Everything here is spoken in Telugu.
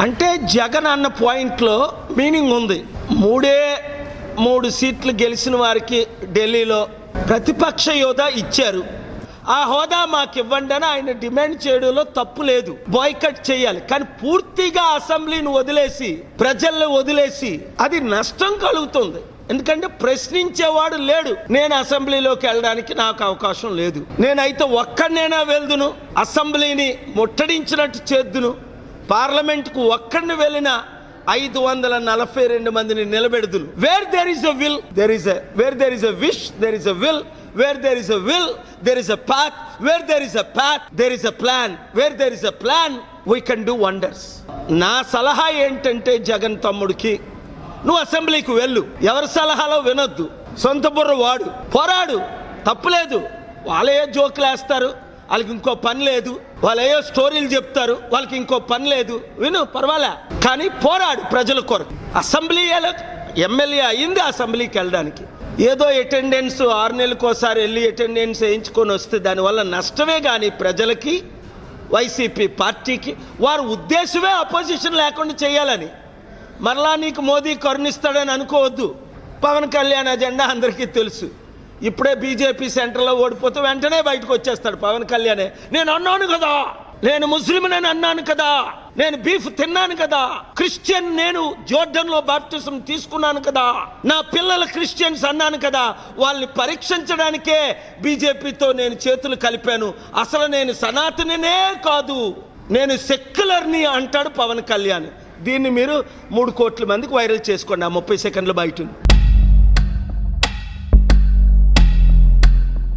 అంటే జగన్ అన్న పాయింట్లో మీనింగ్ ఉంది. మూడే మూడు సీట్లు గెలిచిన వారికి ఢిల్లీలో ప్రతిపక్ష హోదా ఇచ్చారు. ఆ హోదా మాకు ఇవ్వండి అని ఆయన డిమాండ్ చేయడంలో తప్పు లేదు. బాయ్కట్ చేయాలి. కానీ పూర్తిగా అసెంబ్లీని వదిలేసి ప్రజల్ని వదిలేసి అది నష్టం కలుగుతుంది. ఎందుకంటే ప్రశ్నించేవాడు లేడు. నేను అసెంబ్లీలోకి వెళ్ళడానికి నాకు అవకాశం లేదు. నేనైతే ఒక్కడినైనా వెళ్దును. అసెంబ్లీని ముట్టడించినట్టు చేద్దును. పార్లమెంట్కు ఒక్కడిని వెళ్ళిన ఐదు వందల నలభై రెండు మందిని నిలబెడుతులు where there is a will there is a where there is a wish there is a will where there is a will there is a path where there is a path there is a plan where there is a plan we can do wonders నా సలహా ఏంటంటే జగన్ తమ్ముడికి నువ్వు అసెంబ్లీకి వెళ్ళు. ఎవరి సలహాలో వినొద్దు. సొంత బుర్ర వాడు పోరాడు. తప్పులేదు. వాళ్ళే జోకులు వేస్తారు వాళ్ళకి ఇంకో పని లేదు. వాళ్ళు ఏయో స్టోరీలు చెప్తారు. వాళ్ళకి ఇంకో పని లేదు. విను పర్వాలే. కానీ పోరాడు ప్రజల కొరకు. అసెంబ్లీ ఎమ్మెల్యే అయింది అసెంబ్లీకి వెళ్ళడానికి. ఏదో అటెండెన్స్ ఆరు నెలలకు ఒకసారి వెళ్ళి అటెండెన్స్ వేయించుకొని వస్తే దానివల్ల నష్టమే కానీ ప్రజలకి వైసీపీ పార్టీకి. వారి ఉద్దేశమే అపోజిషన్ లేకుండా చేయాలని. మరలా నీకు మోదీ కరుణిస్తాడని అనుకోవద్దు. పవన్ కళ్యాణ్ అజెండా అందరికీ తెలుసు. ఇప్పుడే బీజేపీ సెంటర్లో ఓడిపోతే వెంటనే బయటకు వచ్చేస్తాడు పవన్ కళ్యాణే. నేను అన్నాను కదా. నేను ముస్లింనని అన్నాను కదా. నేను బీఫ్ తిన్నాను కదా. క్రిస్టియన్ నేను జోర్డన్లో బాప్టిజం తీసుకున్నాను కదా. నా పిల్లల క్రిస్టియన్స్ అన్నాను కదా. వాళ్ళని పరీక్షించడానికే బీజేపీతో నేను చేతులు కలిపాను. అసలు నేను సనాతననే కాదు. నేను సెక్యులర్ని అంటాడు పవన్ కళ్యాణ్. దీన్ని మీరు మూడు కోట్ల మందికి వైరల్ చేసుకోండి. ఆ ముప్పై సెకండ్లు బయట